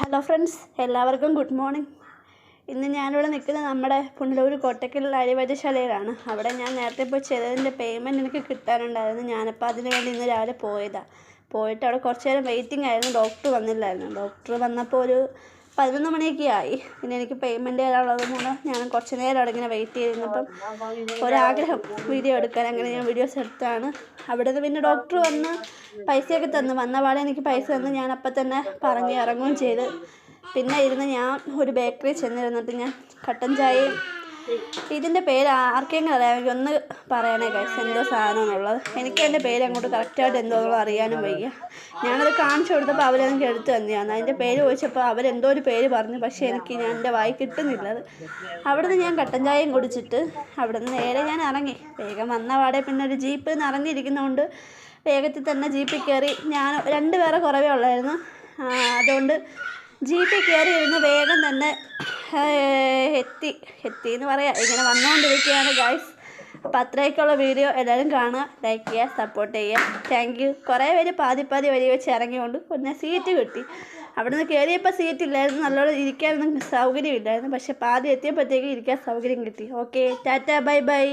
Hello friends എല്ലാവർക്കും good morning ഇന്ന് ഞാനിവിടെ നിൽക്കുന്നത് നമ്മുടെ പുനലൂർ കോട്ടക്കൽ അരിവൈദ്യശാലയിലാണ്. അവിടെ ഞാൻ നേരത്തെ പോയി ചെയ്തതിന്റെ പേയ്മെന്റ് എനിക്ക് കിട്ടാനുണ്ടായിരുന്നു. ഞാനപ്പോൾ അതിന് വേണ്ടി ഇന്ന് രാവിലെ പോയതാണ് പോയിട്ട് അവിടെ കുറച്ച് നേരം വെയിറ്റിംഗ് ആയിരുന്നു. ഡോക്ടർ വന്നില്ലായിരുന്നു. ഡോക്ടർ വന്നപ്പോൾ ഒരു പതിനൊന്ന് മണിയൊക്കെ ആയി. പിന്നെ എനിക്ക് പേയ്മെന്റ് തരാനുള്ളത് മൂലം ഞാൻ കുറച്ച് നേരം അവിടെ ഇങ്ങനെ വെയിറ്റ് ചെയ്തിരുന്നപ്പം ഒരാഗ്രഹം വീഡിയോ എടുക്കാൻ. അങ്ങനെ ഞാൻ വീഡിയോസ് എടുത്താണ്. അവിടെ നിന്ന് പിന്നെ ഡോക്ടർ വന്ന് പൈസയൊക്കെ തന്നു. വന്ന പാടെ എനിക്ക് പൈസ തന്ന്. ഞാൻ അപ്പം തന്നെ പറഞ്ഞ് ഇറങ്ങുകയും ചെയ്ത്. പിന്നെ ഇരുന്ന് ഞാൻ ഒരു ബേക്കറി ചെന്നിരുന്നിട്ട് ഞാൻ കട്ടൻ ചായയും ഇതിന്റെ പേര് ആർക്കെങ്കിലും അറിയാമെങ്കിൽ ഒന്ന് പറയണേ കൈസ് എന്തോ സാധനമാണുള്ളത്. എനിക്ക് എന്റെ പേര് അങ്ങോട്ട് കറക്റ്റായിട്ട് എന്തോന്നുള്ളത് അറിയാനും വയ്യ. ഞാനത് കാണിച്ചു കൊടുത്തപ്പോൾ അവരെനിക്ക് എടുത്തു തന്നെയാണ്. അതിന്റെ പേര് ചോദിച്ചപ്പോൾ അവരെന്തോ ഒരു പേര് പറഞ്ഞു പക്ഷേ എനിക്ക് ഞാൻ എന്റെ വായി കിട്ടുന്നില്ലത് അവിടെ നിന്ന് ഞാൻ കട്ടൻ ചായയും കുടിച്ചിട്ട് അവിടെ നിന്ന് നേരെ ഞാൻ ഇറങ്ങി. വേഗം വന്ന പാടെ പിന്നെ ഒരു ജീപ്പ് നിറഞ്ഞിരിക്കുന്നതുകൊണ്ട് വേഗത്തിൽ തന്നെ ജീപ്പിൽ കയറി ഞാൻ രണ്ട് പേരെ കുറവേ ഉള്ളായിരുന്നു. അതുകൊണ്ട് ജീപ്പിൽ കയറി ഇരുന്ന് വേഗം തന്നെ എത്തി എത്തി എന്ന് പറയാം. ഇങ്ങനെ വന്നുകൊണ്ടിരിക്കുകയാണ് ഗായ്സ് അപ്പോൾ അത്രയൊക്കെയുള്ള വീഡിയോ എല്ലാവരും കാണുക ലൈക്ക് ചെയ്യുക സപ്പോർട്ട് ചെയ്യുക. താങ്ക് യു കുറേ പേര് പാതി പാതി വരി വെച്ച് ഇറങ്ങിയോണ്ട് പിന്നെ സീറ്റ് കിട്ടി. അവിടെ നിന്ന് കയറിയപ്പോൾ സീറ്റ് ഇല്ലായിരുന്നു. നല്ലോണം ഇരിക്കാനൊന്നും സൗകര്യം ഇല്ലായിരുന്നു പക്ഷേ പാതി എത്തിയപ്പോഴത്തേക്ക് ഇരിക്കാൻ സൗകര്യം കിട്ടി. Okay Tata bye bye